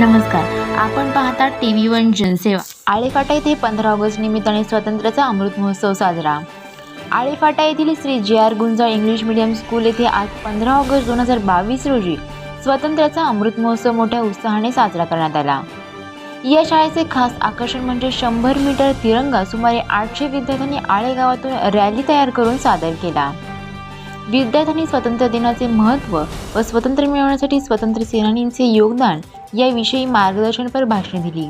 नमस्कार. आपण पाहता टी व्ही वन जनसेवा. आळेफाटा येथे पंधरा ऑगस्ट निमित्ताने स्वातंत्र्याचा अमृत महोत्सव साजरा. आळेफाटा येथील Shri J R Gunjal English medium school येथे आज पंधरा ऑगस्ट दोन हजार बावीस रोजी स्वातंत्र्याचा अमृत महोत्सव मोठ्या उत्साहाने साजरा करण्यात आला. या शाळेचे खास आकर्षण म्हणजे शंभर मीटर तिरंगा सुमारे आठशे विद्यार्थ्यांनी आळे गावातून रॅली तयार करून सादर केला. विद्यार्थ्यांनी स्वातंत्र्य दिनाचे महत्त्व व स्वातंत्र्य मिळवण्यासाठी स्वातंत्र्य सेनानींचे योगदान याविषयी मार्गदर्शनपर भाषणे दिली.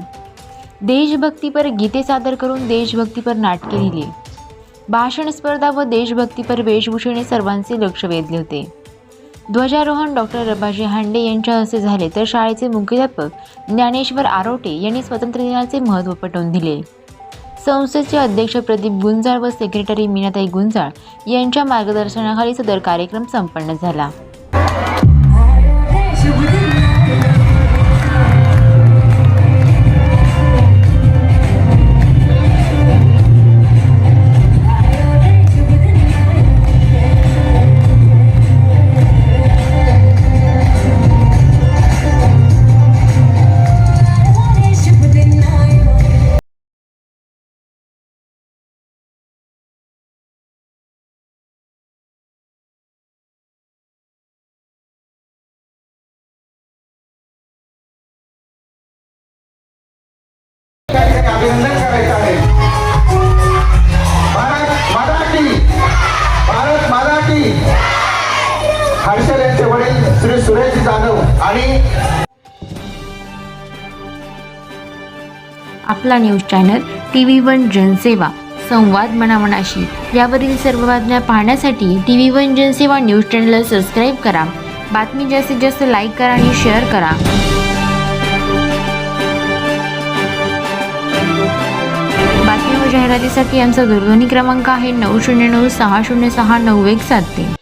देशभक्तीपर गीते सादर करून देशभक्तीपर नाटके दिली भाषण स्पर्धा व देशभक्तीपर वेशभूषेने सर्वांचे लक्ष वेधले होते. ध्वजारोहण डॉक्टर रबाजी हांडे यांच्या हस्ते झाले तर शाळेचे मुख्याध्यापक ज्ञानेश्वर आरोटे यांनी स्वातंत्र्य दिनाचे महत्त्व पटवून दिले. संस्थेचे अध्यक्ष प्रदीप गुंजाळ व सेक्रेटरी मीनाताई गुंजाळ यांच्या मार्गदर्शनाखाली सदर कार्यक्रम संपन्न झाला. करायचं आहे. भारत मराठी भारत मराठी हर्षल यांचे वडील श्री सुरेश जाधव आणि आपला news channel T V one Janseva संवाद मनामनाशी. यावरील सर्व बातम्या पाहण्यासाठी T V one Janseva news चॅनलला सबस्क्राईब करा. बातमी जास्तीत जास्त लाईक करा आणि शेअर करा. जाहिरातीसाठी आमचा दूरध्वनी क्रमांक आहे नऊ शून्य नऊ सहा शून्य सहा नऊ एक सात तीन.